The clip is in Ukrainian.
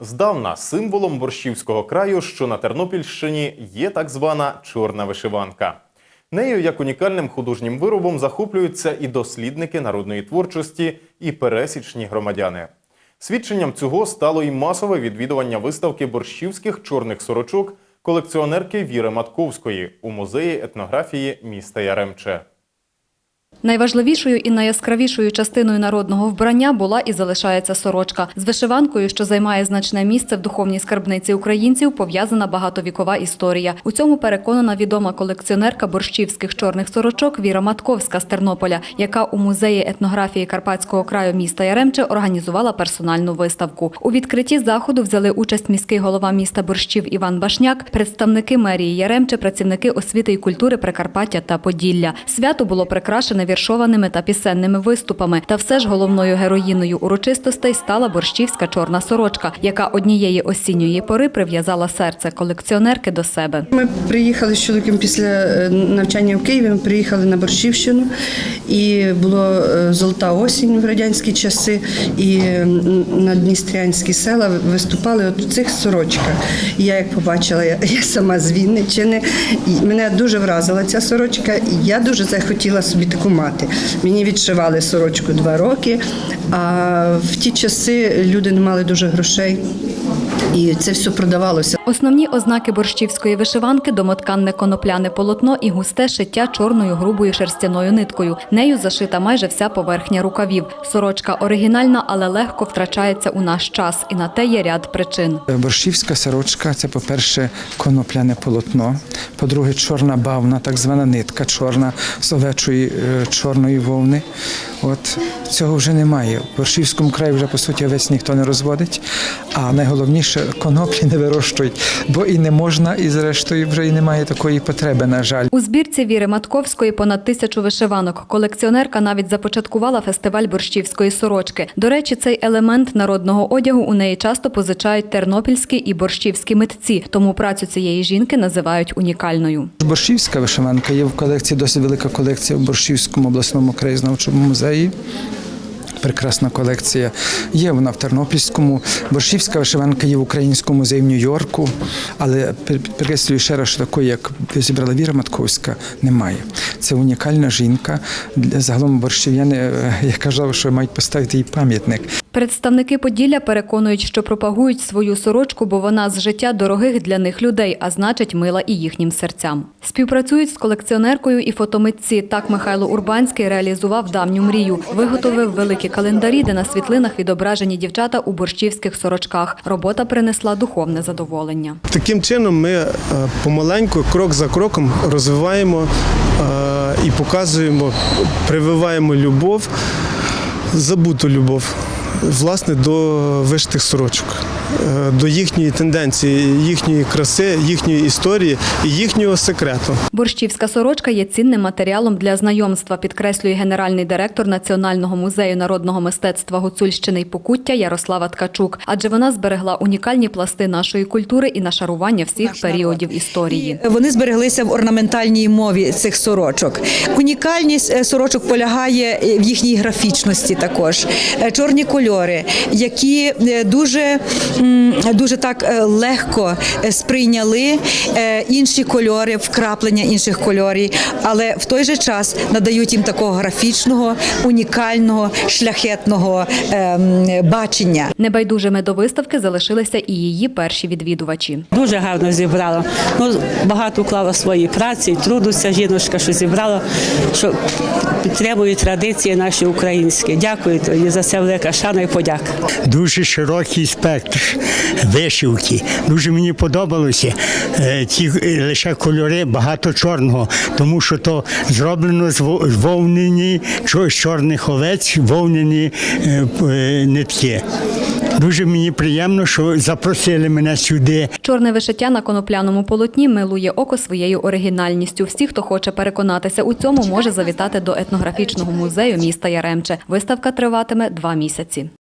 Здавна символом борщівського краю, що на Тернопільщині, є так звана чорна вишиванка. Нею як унікальним художнім виробом захоплюються і дослідники народної творчості, і пересічні громадяни. Свідченням цього стало і масове відвідування виставки борщівських чорних сорочок колекціонерки Віри Матковської у музеї етнографії міста Яремче. Найважливішою і найяскравішою частиною народного вбрання була і залишається сорочка. З вишиванкою, що займає значне місце в духовній скарбниці українців, пов'язана багатовікова історія. У цьому переконана відома колекціонерка борщівських чорних сорочок Віра Матковська з Тернополя, яка у музеї етнографії Карпатського краю міста Яремче організувала персональну виставку. У відкритті заходу взяли участь міський голова міста Борщів Іван Башняк, представники мерії Яремче, працівники освіти і культури Прикарпаття та Поділля. Свято було прикрашене віршованими та пісенними виступами. Та все ж головною героїною урочистостей стала борщівська чорна сорочка, яка однієї осінньої пори прив'язала серце колекціонерки до себе. Ми приїхали з чоловіком після е, навчання в Києві. Ми приїхали на Борщівщину, і було е, золота осінь в радянські часи. І на Дністрянські села виступали от в цих сорочках. Я як побачила, я, сама з Вінниччини, і мене дуже вразила ця сорочка. І я дуже захотіла собі таку мати. Мені відшивали сорочку два роки. А в ті часи люди не мали дуже грошей, і це все продавалося. Основні ознаки борщівської вишиванки домотканне конопляне полотно і густе шиття чорною грубою шерстяною ниткою. Нею зашита майже вся поверхня рукавів. Сорочка оригінальна, але легко втрачається у наш час, і на те є ряд причин. Борщівська сорочка це, по-перше, конопляне полотно, по-друге, чорна бавна, так звана нитка чорна з овечої е, чорної вовни. От цього вже немає. В Борщівському краї вже по суті овець ніхто не розводить, а найголовніше коноплі не вирощують, бо і не можна, і зрештою вже і немає такої потреби, на жаль. У збірці Віри Матковської понад тисячу вишиванок. Колекціонерка навіть започаткувала фестиваль борщівської сорочки. До речі, цей елемент народного одягу у неї часто позичають тернопільські і борщівські митці, тому працю цієї жінки називають унікальною. Борщівська вишиванка є в колекції, досить велика колекція в Борщівському обласному краєзнавчому музеї. aí. Прекрасна колекція. Є вона в Тернопільському. Борщівська вишиванка є в Українському музеї в Нью-Йорку, але підкреслюю ще раз, що такої, як зібрала Віра Матковська, немає. Це унікальна жінка. Загалом борщів'яни, е, я казав, що мають поставити їй пам'ятник. Представники Поділля переконують, що пропагують свою сорочку, бо вона з життя дорогих для них людей, а значить, мила і їхнім серцям. Співпрацюють з колекціонеркою і фотомитці. Так Михайло Урбанський реалізував давню мрію. Виготовив великі календарі, де на світлинах відображені дівчата у борщівських сорочках. Робота принесла духовне задоволення. Таким чином ми е, помаленьку, крок за кроком розвиваємо е, і показуємо, прививаємо любов, забуту любов, власне, до вишитих сорочок, е, до їхньої тенденції, їхньої краси, їхньої історії і їхнього секрету. Борщівська сорочка є цінним матеріалом для знайомства, підкреслює генеральний директор Національного музею народного мистецтва Гуцульщини й Покуття Ярослава Ткачук, адже вона зберегла унікальні пласти нашої культури і нашарування всіх періодів історії. Вони збереглися в орнаментальній мові цих сорочок. Унікальність е, сорочок полягає е, в їхній графічності також. Чорні кольори, які е, дуже, дуже так е, легко е, сприйняли інші кольори, вкраплення інших кольорів, але в той же час надають їм такого графічного, унікального, шляхетного ем, бачення. Небайдужими до виставки залишилися і її перші відвідувачі. Дуже гарно зібрала. Ну, багато вклала свої праці, труду ця жіночка, що зібрала, що підтримує традиції наші українські. Дякую тобі за це велика шана і подяка. дуже широкий спектр вишивки. Дуже мені подобалося е, ті е, лише кольори багато чорного, тому що то зроблено з во- з вовнені з чорних овець, вовнені е, е, нитки. Дуже мені приємно, що запросили мене сюди. Чорне вишиття на конопляному полотні милує око своєю оригінальністю. Всі, хто хоче переконатися у цьому, може завітати до етнографічного музею міста Яремче. Виставка триватиме два місяці.